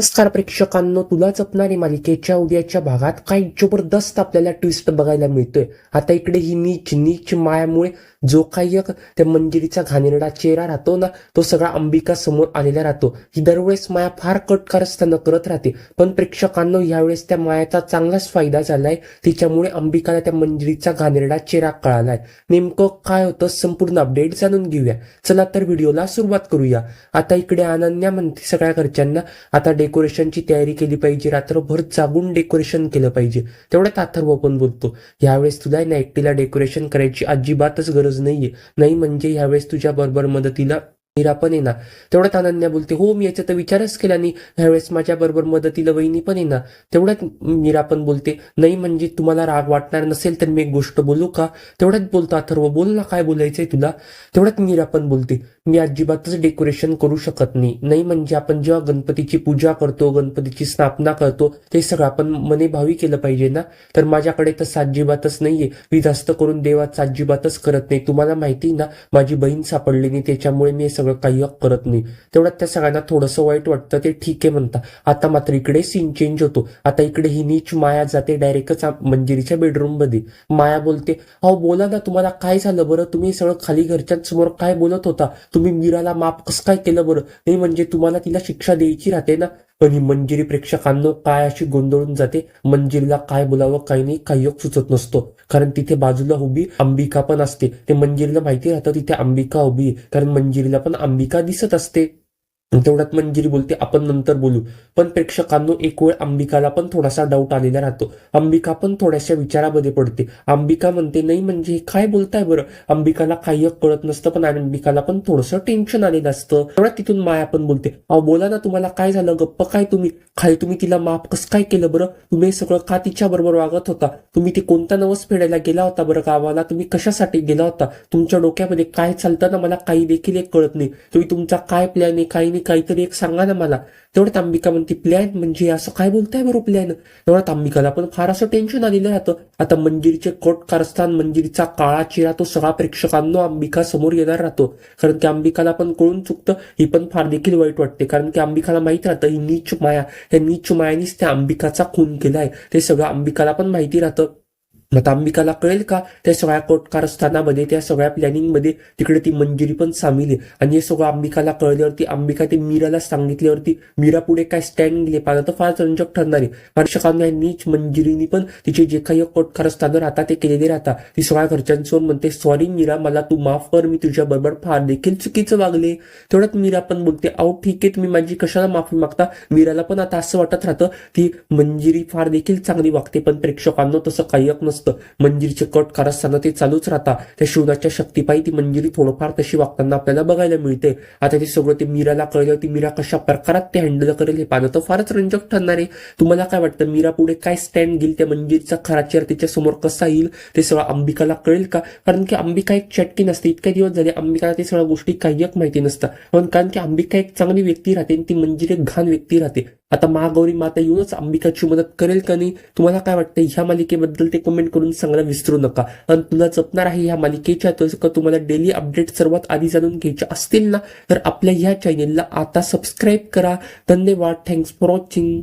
नमस्कार प्रेक्षकांनो तुला जपणारी मालिकेच्या उद्याच्या भागात काही जबरदस्त आपल्याला ट्विस्ट बघायला मिळतोय. आता इकडे ही नीच नीच मायामुळे जो काही एक त्या मंजिरीचा घाणेरडा चेहरा राहतो ना तो सगळा अंबिका समोर आलेला राहतो. ही दरवेळेस माया फार कटकारस्थानं करत राहते. पण प्रेक्षकांनो यावेळेस त्या मायाचा चांगलाच फायदा झालाय. तिच्यामुळे अंबिकाला त्या मंजिरीचा घाणेरडा चेहरा कळालाय. नेमकं काय होतं संपूर्ण अपडेट जाणून घेऊया. चला तर व्हिडिओला सुरुवात करूया. आता इकडे अनन्या म्हणते सगळ्या घरच्यांना आता डेकोरेशनची तयारी केली पाहिजे रात्रभर जागून डेकोरेशन केलं पाहिजे. तेवढ्यात अथर्व पण बोलतो यावेळेस तुला ना एकटीला डेकोरेशन करायची अजिबातच गरज नाहीये. नाही म्हणजे यावेळेस तुझ्या बरोबर मदतीला मीरा पण येणार. तेवढ्यात अनन्या बोलते हो मी याचा तर विचारच केला नाही. ह्यावेळेस माझ्या बरोबर मदतीला वहिनी पण येणार. तेवढ्यात मीरा पण बोलते नाही म्हणजे तुम्हाला राग वाटणार नसेल तर मी एक गोष्ट बोलू का? तेवढ्यात बोलतो अथर्व बोल ना काय बोलायचंय तुला? तेवढ्यात मीरा पण बोलते मी अजिबातच डेकोरेशन करू शकत नाही. नाही म्हणजे आपण जेव्हा गणपतीची पूजा करतो गणपतीची स्थापना करतो ते सगळं आपण मने भावी केलं पाहिजे ना? तर माझ्याकडे तर अजिबातच नाहीये. मी जास्त करून देवाचं अजिबातच करत नाही. तुम्हाला माहिती ना माझी बहीण सापडली नाही त्याच्यामुळे मी हे सगळं काही करत नाही. तेवढ्यात त्या सगळ्यांना थोडंसं वाईट वाटतं ते ठीक आहे म्हणता. आता मात्र इकडे सीन चेंज होतो. आता इकडे ही नीच माया जाते डायरेक्टच मंजिरीच्या बेडरूममध्ये. माया बोलते अहो बोला ना तुम्हाला काय झालं बरं? तुम्ही सगळं खाली घरच्यांसमोर काय बोलत होता? तुम्ही मीराला माफ कसं काय केलं बरं? ते म्हणजे तुम्हाला तिला शिक्षा द्यायची राहते ना? पण ही मंजिरी प्रेक्षकांना काय अशी गोंधळून जाते? मंजिरीला काय बोलावं काही नाही काही योग सुचत नसतो. कारण तिथे बाजूला उभी अंबिका पण असते. ते मंजिरीला माहिती राहतं तिथे अंबिका उभी कारण मंजिरीला पण अंबिका दिसत असते. तेवढ्यात मंजिरी बोलते आपण नंतर बोलू. पण प्रेक्षकांनो एक वेळ अंबिकाला पण थोडासा डाऊट आलेला राहतो. अंबिका पण थोड्याशा विचारामध्ये पडते. अंबिका म्हणते नाही म्हणजे काय बोलताय बरं? अंबिकाला काही कळत नसतं पण अंबिकाला पण थोडंसं टेन्शन आलेलं असतं. तेवढ्यात तिथून माया पण बोलते अहो बोला ना तुम्हाला काय झालं? गप्प काय तुम्ही? काय तुम्ही तिला माफ कसं काय केलं बरं? तुम्ही सगळं का तिच्या बरोबर वागत होता? तुम्ही ते कोणता नवस फेडायला गेला होता बरं? गावाला तुम्ही कशासाठी गेला होता? तुमच्या डोक्यामध्ये काय चालतं ना मला काही देखील एक कळत नाही. तुम्ही तुमचा काय प्लॅन आहे काही नाही काहीतरी एक सांगा ना मला. तेवढ्यात अंबिका म्हणते प्लॅन म्हणजे असं काय बोलताय बरं प्लॅन? तेवढ्यात अंबिकाला पण फार असं टेन्शन आलेलं राहतं. आता मंदिरचे कोट कारस्थान मंदिरचा काळा चिरा तो सगळा प्रेक्षकांना अंबिका समोर येणार राहतो. कारण की अंबिकाला पण कळून चुकतं. ही पण फार देखील वाईट वाटते. कारण की अंबिकाला माहीत राहतं ही नीच माया. या नीच मायानीच त्या अंबिकाचा खून केलाय. ते सगळं अंबिकाला पण माहिती राहतं. आता अंबिकाला कळेल का? त्या सगळ्या कोटकारस्थानामध्ये त्या सगळ्या प्लॅनिंगमध्ये तिकडे ती मंजिरी पण सामील आहे. आणि हे सगळं अंबिकाला कळल्यावरती अंबिका ते मीराला सांगितल्यावरती मीरा पुढे काय स्टँड गेले पाहिजे तर फार रंजक ठरणार आहे. प्रेक्षकांना नीच मंजिरीनी पण तिचे जे काही कोटकारस्थानं राहतात ते केलेले राहता ती सगळ्या घरच्यांसमोर म्हणते सॉरी मीरा मला तू माफ कर. मी तुझ्या बरोबर फार देखील चुकीचं वागले. तेवढ्यात मीरा पण बोलते अहो ठीक आहे. तुम्ही माझी कशाला माफी मागता? मीराला पण आता असं वाटत राहतं ती मंजिरी फार देखील चांगली वागते. पण प्रेक्षकांना तसं काही नसतं. नसतं मंजिरीचे कट कारस्थानं ते चालूच राहतात त्या शिवनाच्या शक्तीपायी ती मंजिरी थोडंफार तशी वागताना आपल्याला बघायला मिळते. आता ते सगळं ते मीराला कळलं ती मीरा कशा प्रकारात ते हँडल करेल हे पाहणं तर फारच रंजक ठरणार आहे. तुम्हाला काय वाटतं? मीरा पुढे काय स्टँड घेईल? त्या मंजिरीचा खरा चेअर तिच्या समोर कसा येईल? ते सगळं अंबिकाला कळेल का? कारण की अंबिका एक चटकी नसते. इतके दिवस झाले अंबिकाला ते सगळ्या गोष्टी काही एक माहिती नसतात. पण कारण की अंबिका एक चांगली व्यक्ती राहते आणि ती मंजिरी एक घाण व्यक्ती राहते. आता महागौरी माता येऊनच अंबिकाची मदत करेल का नाही? तुम्हाला काय वाटतं ह्या मालिकेबद्दल ते कमेंट करून सांगायला विसरू नका. आणि तुला जपणार आहे ह्या मालिकेच्या तर का तुम्हाला डेली अपडेट सर्वात आधी जाणून घ्यायचे असतील ना? तर आपल्या ह्या चॅनेलला आता सबस्क्राईब करा. धन्यवाद. Thanks for watching